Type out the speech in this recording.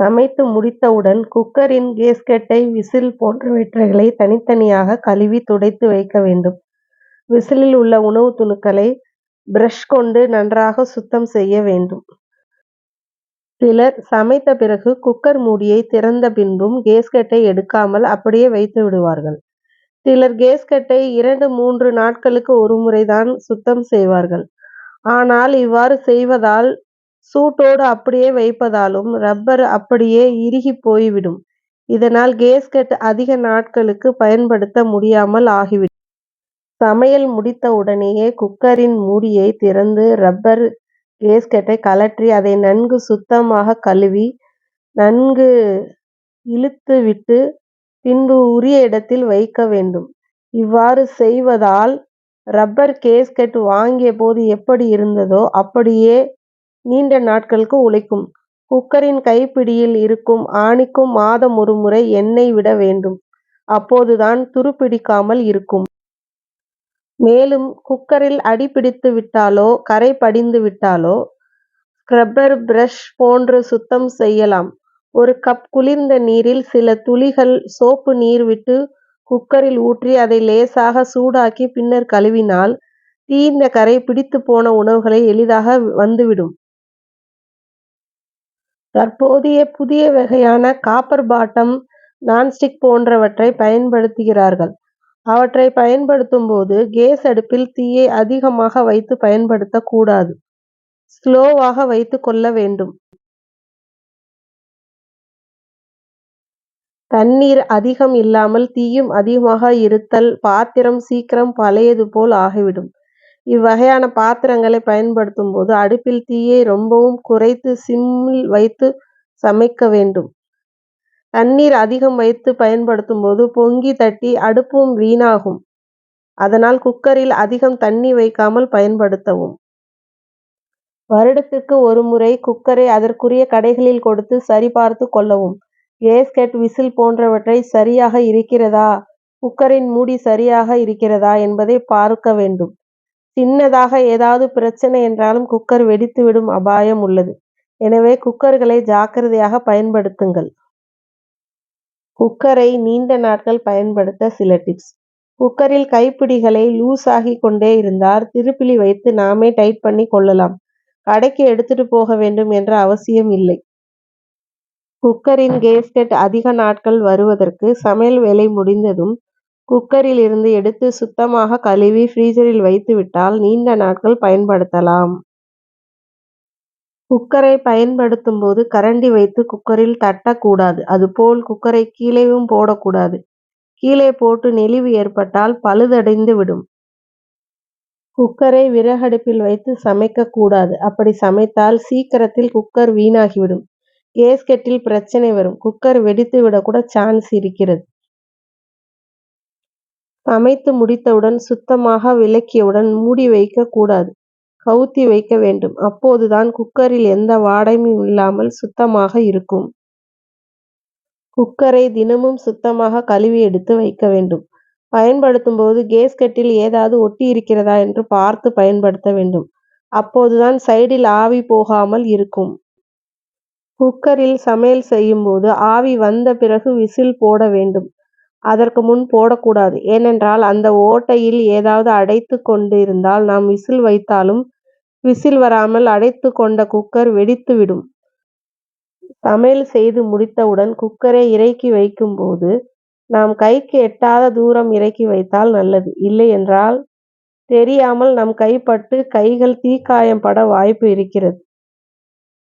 சமைத்து முடித்தவுடன் குக்கரின் கேஸ்கெட்டை, விசில் போன்றவற்றைகளை தனித்தனியாக கழுவி துடைத்து வைக்க வேண்டும். விசிலில் உள்ள உணவுத்துணுக்களை பிரஷ் கொண்டு நன்றாக சுத்தம் செய்ய வேண்டும். சிலர் சமைத்த பிறகு குக்கர் மூடியை திறந்த பின்பும் கேஸ்கட்டை எடுக்காமல் அப்படியே வைத்து விடுவார்கள். சிலர் கேஸ்கட்டை இரண்டு, மூன்று நாட்களுக்கு ஒரு முறைதான் சுத்தம் செய்வார்கள். ஆனால் இவ்வாறு செய்வதால் சூட்டோடு அப்படியே வைப்பதாலும் ரப்பர் அப்படியே இறுகிப் போய்விடும். இதனால் கேஸ்கட் அதிக நாட்களுக்கு பயன்படுத்த முடியாமல் ஆகிவிடும். சமையல் முடித்தவுடனேயே குக்கரின் மூடியை திறந்து ரப்பர் கேஸ்கட்டை கழற்றி அதை நன்கு சுத்தமாக கழுவி நன்கு இழுத்து விட்டு பின்பு உரிய இடத்தில் வைக்க வேண்டும். இவ்வாறு செய்வதால் ரப்பர் கேஸ்கட் வாங்கிய போது எப்படி இருந்ததோ அப்படியே நீண்ட நாட்களுக்கு உழைக்கும். குக்கரின் கைப்பிடியில் இருக்கும் ஆணிக்கும் மாதம் ஒருமுறை எண்ணெய் விட வேண்டும். அப்போதுதான் துருப்பிடிக்காமல் இருக்கும். மேலும் குக்கரில் அடி பிடித்து விட்டாலோ, கறை படிந்து விட்டாலோ ஸ்க்ரப்பர் பிரஷ் போன்று சுத்தம் செய்யலாம். ஒரு கப் குளிர்ந்த நீரில் சில துளிகள் சோப்பு நீர் விட்டு குக்கரில் ஊற்றி அதை லேசாக சூடாக்கி பின்னர் கழுவினால் தீய்ந்த கறை பிடித்துப்போன உணவுகளை எளிதாக வந்துவிடும். தற்போதைய புதிய வகையான காப்பர் பாட்டம், நான்ஸ்டிக் போன்றவற்றை பயன்படுத்துகிறார்கள். அவற்றை பயன்படுத்தும் போது கேஸ் அடுப்பில் தீயை அதிகமாக வைத்து பயன்படுத்தக்கூடாது ஸ்லோவாக வைத்து கொள்ள வேண்டும். தண்ணீர் அதிகம் இல்லாமல் தீயும் அதிகமாக இருத்தல் பாத்திரம் சீக்கிரம் பழையது போல் ஆகிவிடும். இவ்வகையான பாத்திரங்களை பயன்படுத்தும் போது அடுப்பில் தீயை ரொம்பவும் குறைத்து சிம்மில் வைத்து சமைக்க வேண்டும். தண்ணீர் அதிகம் வைத்து பயன்படுத்தும் போது பொங்கி தட்டி அடுப்பும் வீணாகும். அதனால் குக்கரில் அதிகம் தண்ணி வைக்காமல் பயன்படுத்தவும். வருடத்திற்கு ஒருமுறை குக்கரை அதற்குரிய கடைகளில் கொடுத்து சரி பார்த்துக் கொள்ளவும். கேஸ்கெட், விசில் போன்றவற்றை சரியாக இருக்கிறதா, குக்கரின் மூடி சரியாக இருக்கிறதா என்பதை பார்க்க வேண்டும். சின்னதாக ஏதாவது பிரச்சனை என்றாலும் குக்கர் வெடித்துவிடும் அபாயம் உள்ளது. எனவே குக்கர்களை ஜாக்கிரதையாக பயன்படுத்துங்கள். குக்கரை நீண்ட நாட்கள் பயன்படுத்த சில டிப்ஸ். குக்கரில் கைப்பிடிகளை லூஸ் ஆகி கொண்டே இருந்தால் திருப்பிலி வைத்து நாமே டைட் பண்ணி கொள்ளலாம். கடைக்கு எடுத்துட்டு போக வேண்டும் என்ற அவசியம் இல்லை. குக்கரின் கேஸ்கெட் அதிக நாட்கள் வருவதற்கு சமையல் வேலை முடிந்ததும் குக்கரில் இருந்து எடுத்து சுத்தமாக கழுவி ஃப்ரீசரில் வைத்து விட்டால் நீண்ட நாட்கள் பயன்படுத்தலாம். குக்கரை பயன்படுத்தும் போது கரண்டி வைத்து குக்கரில் தட்டக்கூடாது அதுபோல் குக்கரை கீழேயும் போடக்கூடாது. கீழே போட்டு நெளிவு ஏற்பட்டால் பழுதடைந்து விடும். குக்கரை விறகடுப்பில் வைத்து சமைக்க கூடாது. அப்படி சமைத்தால் சீக்கிரத்தில் குக்கர் வீணாகிவிடும். கேஸ்கெட்டில் பிரச்சனை வரும். குக்கர் வெடித்து விடக்கூட சான்ஸ் இருக்கிறது. சமைத்து முடித்தவுடன் சுத்தமாக விளக்கியவுடன் மூடி வைக்கக் கூடாது. கவுத்தி வைக்க வேண்டும். அப்போதுதான் குக்கரில் எந்த வாடையும் இல்லாமல் சுத்தமாக இருக்கும். குக்கரை தினமும் சுத்தமாக கழுவி எடுத்து வைக்க வேண்டும். பயன்படுத்தும் போது கேஸ்கெட்டில் ஏதாவது ஒட்டி இருக்கிறதா என்று பார்த்து பயன்படுத்த வேண்டும். அப்போதுதான் சைடில் ஆவி போகாமல் இருக்கும். குக்கரில் சமையல் செய்யும் போது ஆவி வந்த பிறகு விசில் போட வேண்டும். அதற்கு முன் போடக்கூடாது. ஏனென்றால் அந்த ஓட்டையில் ஏதாவது அடைத்து கொண்டிருந்தால் நாம் விசில் வைத்தாலும் விசில் வராமல் அடைத்து கொண்ட குக்கர் வெடித்துவிடும் சமையல் செய்து முடித்தவுடன் குக்கரை இறக்கி வைக்கும்போது நாம் கைக்கு எட்டாத தூரம் இறக்கி வைத்தால் நல்லது. இல்லையென்றால் தெரியாமல் நம் கைப்பட்டு கைகள் தீக்காயம் பட வாய்ப்பு இருக்கிறது.